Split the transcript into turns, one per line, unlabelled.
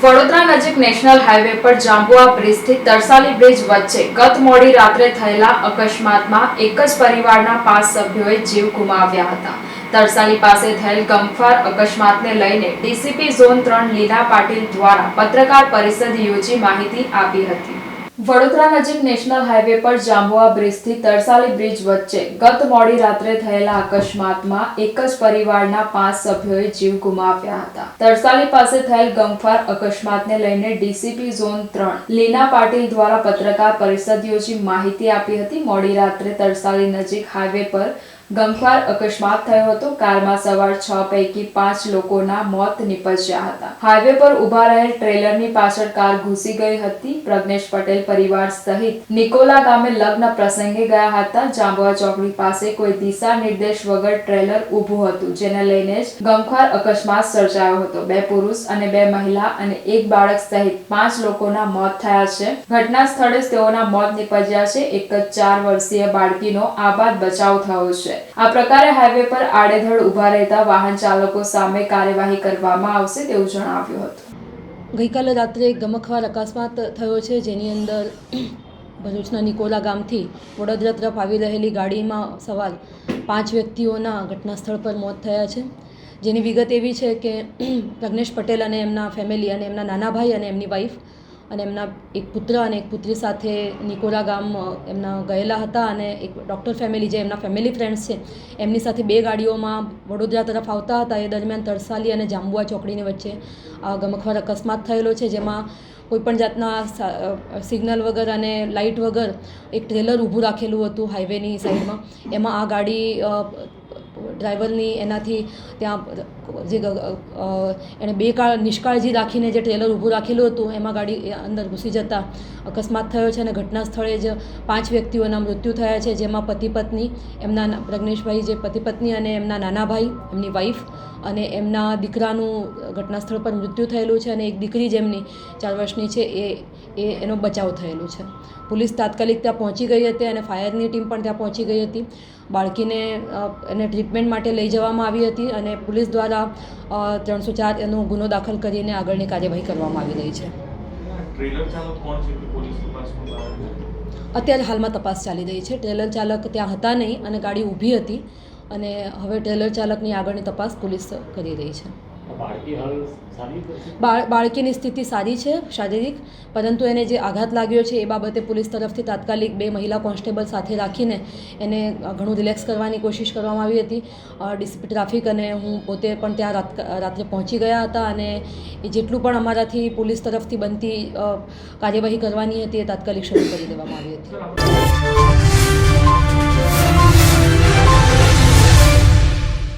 વડોદરા નજીક national highway પર Jhabua બ્રિજથી Tarsali bridge વચ્ચે ગત મોડી રાત્રે થયેલા અકસ્માતમાં એક જ પરિવારના પાંચ સભ્યોએ જીવ ગુમાવ્યા હતા. તરસાલી પાસે થયેલ ગમફાર અકસ્માતને લઈને ડીસીપી ઝોન ત્રણ લીના પાટીલ દ્વારા પત્રકાર પરિષદ યોજી માહિતી આપી હતી. વડોદરા નજીક નેશનલ હાઈવે પર જાંબુઆ બ્રિજથી તરસાલી બ્રિજ વચ્ચે ગત મોડી રાત્રે થયેલા અકસ્માતમાં એક જ પરિવારના પાંચ સભ્યોએ જીવ ગુમાવ્યા હતા. તરસાલી પાસે થયેલ ગમખ્વાર અકસ્માતને લઈને ડીસીપી ઝોન ત્રણ, લીના પાટીલ દ્વારા પત્રકાર પરિષદ યોજી માહિતી આપી હતી. મોડી રાત્રે તરસાલી નજીક હાઈવે પર ગમખ્વાર અકસ્માત થયો હતો. કારમાં સવાર છ પૈકી પાંચ લોકોના મોત નિપજ્યા હતા. હાઈવે પર ઊભા રહેલ ટ્રેલરની પાછળ કાર ઘૂસી ગઈ હતી. પ્રજ્ઞેશ પટેલ પરિવાર સહિત નિકોલા ગામે લગ્ન પ્રસંગે ગયા હતા. જાંબુઆ ચોકડી પાસે કોઈ દિશા નિર્દેશ વગર ટ્રેલર ઊભું હતું, જેને લઈને જ ગમખ્વાર અકસ્માત સર્જાયો હતો. બે પુરુષ અને બે મહિલા અને એક બાળક સહિત પાંચ લોકોના મોત થયા છે. ઘટના સ્થળે તેઓના મોત નીપજ્યા છે. એક જ ચાર વર્ષીય બાળકીનો આબાદ બચાવ થયો છે. આ પ્રકારે હાઈવે પર આડેધડ ઊભા રહેતા વાહન ચાલકો સામે કાર્યવાહી કરવામાં આવશે તેવું જણાવ્યું હતું.
ગઈકાલે રાત્રે એક ગમખવાર અકસ્માત થયો છે, જેની અંદર ભરૂચના નિકોલા ગામથી વડોદરા તરફ આવી રહેલી ગાડીમાં સવાર પાંચ વ્યક્તિઓના ઘટના સ્થળ પર મોત થયા છે. જેની વિગત એવી છે કે પ્રજ્ઞેશ પટેલ અને એમના ફેમિલી અને એમના નાના ભાઈ અને એમની વાઈફ અને એમના એક પુત્ર અને એક પુત્રી સાથે નિકોલા ગામ એમના ગયેલા હતા અને એક ડૉક્ટર ફેમિલી જે એમના ફેમિલી ફ્રેન્ડ્સ છે, એમની સાથે બે ગાડીઓમાં વડોદરા તરફ આવતા હતા. એ દરમિયાન તરસાલી અને જાંબુઆ ચોકડીની વચ્ચે આ ગમખ્વાર અકસ્માત થયેલો છે, જેમાં કોઈપણ જાતના સિગ્નલ વગર અને લાઇટ વગર એક ટ્રેલર ઊભું રાખેલું હતું હાઈવેની સાઈડમાં. એમાં આ ગાડી ડ્રાઈવરની એનાથી ત્યાં જે એણે બે કાળ નિષ્કાળજી રાખીને જે ટ્રેલર ઊભું રાખેલું હતું, એમાં ગાડી અંદર ઘૂસી જતા. અકસ્માત થયો છે અને ઘટના સ્થળે જ પાંચ વ્યક્તિઓના મૃત્યુ થયા છે, જેમાં પતિ પત્ની, એમના પ્રજ્ઞેશભાઈ જે પતિ પત્ની અને એમના નાના ભાઈ એમની વાઈફ અને એમના દીકરાનું ઘટના સ્થળ પર મૃત્યુ થયેલું છે અને એક દીકરી જેમની ચાર વર્ષની છે, એ એ, એનો બચાવ થયેલો છે. પોલીસ તાત્કાલિક ત્યાં પહોંચી ગઈ હતી અને ફાયરની ટીમ પણ ત્યાં પહોંચી ગઈ હતી. બાળકીને એને ટ્રીટમેન્ટ માટે લઈ જવામાં આવી હતી અને પોલીસ દ્વારા ત્રણસો ચાર એનો ગુનો દાખલ કરીને આગળની કાર્યવાહી કરવામાં આવી રહી છે? અત્યારે હાલમાં તપાસ ચાલી રહી છે. ટ્રેલર ચાલક ત્યાં હતા નહીં અને ગાડી ઊભી હતી અને હવે ટ્રેલર ચાલકની આગળની તપાસ પોલીસ કરી રહી છે. બાળકીની સ્થિતિ સારી છે, શારીરિક, પરંતુ એને જે આઘાત લાગ્યો છે એ બાબતે પોલીસ તરફથી તાત્કાલિક બે મહિલા કોન્સ્ટેબલ સાથે રાખીને એને ઘણું રિલેક્સ કરવાની કોશિશ કરવામાં આવી હતી. ડીસીપી ટ્રાફિક અને હું પોતે પણ ત્યાં રાત, રાત્રે પહોંચી ગયા હતા અને એ જેટલું પણ અમારાથી પોલીસ તરફથી બનતી કાર્યવાહી કરવાની હતી એ તાત્કાલિક શરૂ કરી દેવામાં આવી હતી.